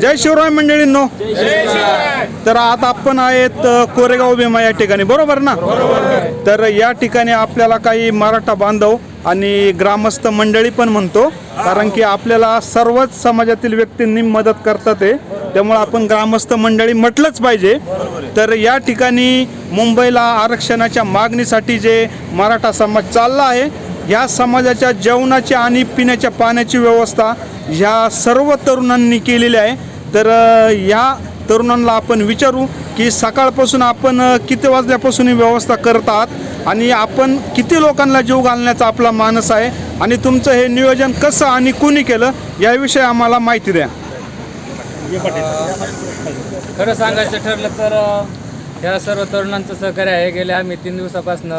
जय शिवराय मंडळींनो. तर आता आपण आहेत कोरेगाव भीमा या ठिकाणी. बरोबर ना? तर या ठिकाणी आपल्याला काही मराठा बांधव आणि ग्रामस्थ मंडळी पण म्हणतो. कारण की आपल्याला सर्वच समाजातील व्यक्तींनी मदत करतात आहे त्यामुळे आपण ग्रामस्थ मंडळी म्हटलंच पाहिजे. तर या ठिकाणी मुंबईला आरक्षणाच्या मागणीसाठी जे मराठा समाज चालला आहे या समाजाच्या जेवणाची आणि पिण्याच्या पाण्याची व्यवस्था ह्या सर्व तरुणांनी केलेली आहे. तर या तरुणांना आपण विचारू की सकाळपासून आपण किती वाजल्यापासून ही व्यवस्था करत आहात आणि आपण किती लोकांना जीव घालण्याचा आपला मानस आहे आणि तुमचं हे नियोजन कसं आणि कोणी केलं याविषयी आम्हाला माहिती द्या. खरं सांगायचं ठरलं तर ह्या या सर्व तरुणांचं सहकार्य आहे. गेल्या आम्ही तीन दिवसापासून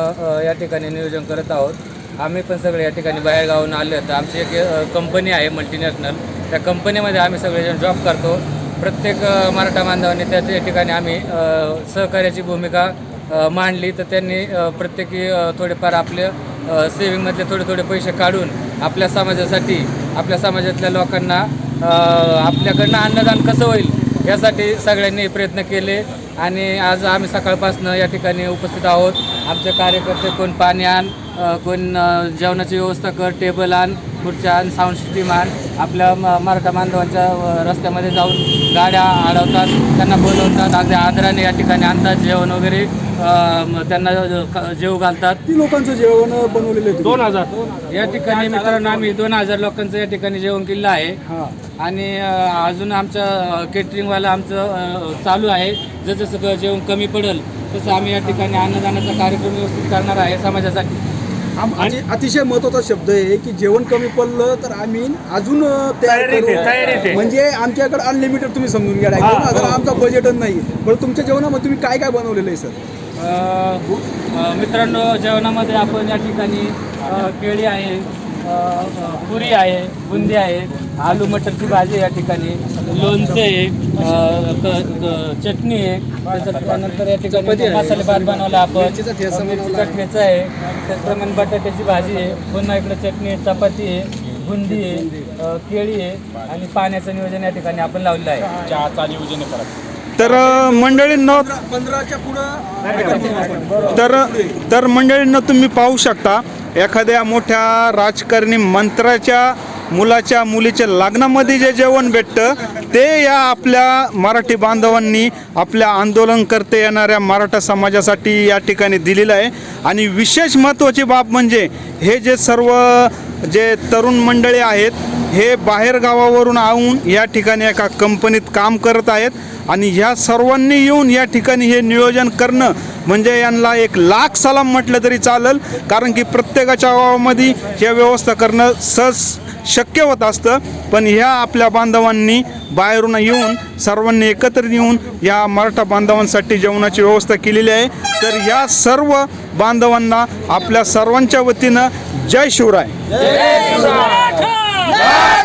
या ठिकाणी नियोजन करत आहोत. आम्ही पण सगळे या ठिकाणी बाहेरगावून आले तर आमची एक कंपनी आहे मल्टीनॅशनल त्या कंपनीमध्ये आम्ही सगळेजण जॉब करतो. प्रत्येक मराठा बांधवांनी त्या त्या ठिकाणी आम्ही सहकार्याची भूमिका मांडली. तर त्यांनी प्रत्येकी थोडेफार आपले सेविंगमधले थोडे थोडे पैसे काढून आपल्या समाजासाठी आपल्या समाजातल्या लोकांना आपल्याकडनं अन्नदान कसं होईल यासाठी सगळ्यांनी प्रयत्न केले. आणि आज आम्ही सकाळपासनं या ठिकाणी उपस्थित आहोत. आमचे कार्यकर्ते कोण? पाणी आण कोण जेवणाची व्यवस्था कर टेबल आण खुर्च्या आण साऊंड सिस्टीम आण. आपल्या म- मराठा बांधवांच्या रस्त्यामध्ये जाऊन गाड्या अडवतात त्यांना बोलवतात अगदी आदराने या ठिकाणी आणतात जेवण वगैरे त्यांना जेव घालतात. किती लोकांचं जेवण बनवलेलं आहे दोन हजार या ठिकाणी मित्रांनो आम्ही दोन हजार लोकांचं या ठिकाणी जेवण केलं आहे. आणि अजून आमचं केटरिंगवाला आमचं चालू आहे. जसं जसं जेवण कमी पडेल तसं आम्ही या ठिकाणी अन्नदानाचा कार्यक्रम व्यवस्थित करणार आहे समाजासाठी. आम- अति- अतिशय महत्त्वाचा शब्द आहे की जेवण कमी पडलं तर आम्ही अजून तयार करू. म्हणजे आमच्याकडे अनलिमिटेड तुम्ही समजून घ्या. हजार आमचा बजेटच नाही पण तुमच्या जेवणामध्ये तुम्ही काय काय बनवलेलं आहे सर? अ, अ, मित्रांनो जेवणामध्ये आपण या ठिकाणी अ, केळी आहे अ, अ, पुरी आहे बुंदी आहे आलू मटरची भाजी या ठिकाणी. लोणचं आहे चटणी आहे. त्याच्यानंतर या ठिकाणी मसाले भात बनवला आपण. ठेचा आहे. त्याचप्रमाणे बटाट्याची भाजी आहे. पुन्हा इकडे चटणी आहे चपाती आहे बुंदी आहे केळी आहे आणि पाण्याचं नियोजन या ठिकाणी आपण लावलेलं आहे. चहाचा नियोजन करायचं तर मंडळींनो पंधराच्या पुढं तर तर मंडळींना तुम्ही पाहू शकता एखाद्या मोठ्या राजकारणी मंत्र्याच्या मुलाच्या मुलीच्या लग्नामध्ये जे जेवण भेटतं ते या आपल्या मराठी बांधवांनी आपल्या आंदोलन करते येणाऱ्या मराठा समाजासाठी या ठिकाणी दिलेलं आहे. आणि विशेष महत्त्वाची बाब म्हणजे हे जे सर्व जे तरुण मंडळी आहेत हे बाहेर गावावरून या ठिकाणी एका कंपनीत काम करत आहेत आणि ह्या सर्वांनी येऊन या ठिकाणी हे नियोजन करणं म्हणजे यांना एक लाख सलाम म्हटलं तरी चालेल. कारण की प्रत्येकाच्या गावामध्ये हे व्यवस्था करणं सहज शक्य होत असतं. पण ह्या आपल्या बांधवांनी बाहेरून येऊन सर्वांनी एकत्र येऊन या मराठा बांधवांसाठी जेवणाची व्यवस्था केलेली आहे. तर या सर्व बांधवांना आपल्या सर्वांच्या वतीनं जय शिवराय. एक